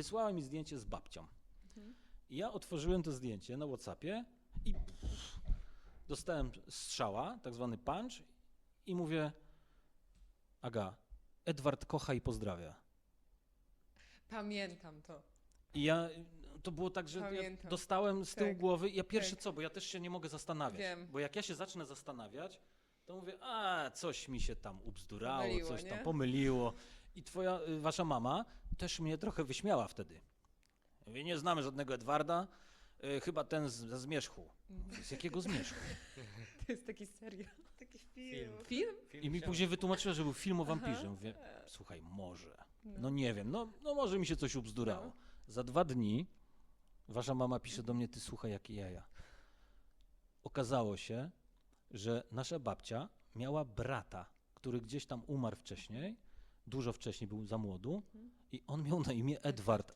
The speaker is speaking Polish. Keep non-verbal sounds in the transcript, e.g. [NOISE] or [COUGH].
wysłała mi zdjęcie z babcią. I ja otworzyłem to zdjęcie na Whatsappie i pff, dostałem strzała, tak zwany punch i mówię Aga, Edward kocha i pozdrawia. Pamiętam to. I ja, to było tak, że ja dostałem z tyłu Tak, głowy, ja pierwszy tak. co, bo ja też się nie mogę zastanawiać, Wiem. bo jak ja się zacznę zastanawiać, to mówię, a coś mi się tam ubzdurało, Pomyliło, coś tam nie? pomyliło. I twoja, y, wasza mama też mnie trochę wyśmiała wtedy. Mówię, nie znamy żadnego Edwarda, y, chyba ten z, ze Zmierzchu. Mhm. Z jakiego Zmierzchu? [LAUGHS] To jest taki serial. Taki film. Film? film I mi później wytłumaczyła, że był film o wampirze. Mówię, słuchaj, może. No nie wiem, no, no może mi się coś ubzdurało. No. Za dwa dni wasza mama pisze do mnie, ty słuchaj, jakie jaja. Okazało się, że nasza babcia miała brata, który gdzieś tam umarł wcześniej, dużo wcześniej był za młodu i on miał na imię Edward,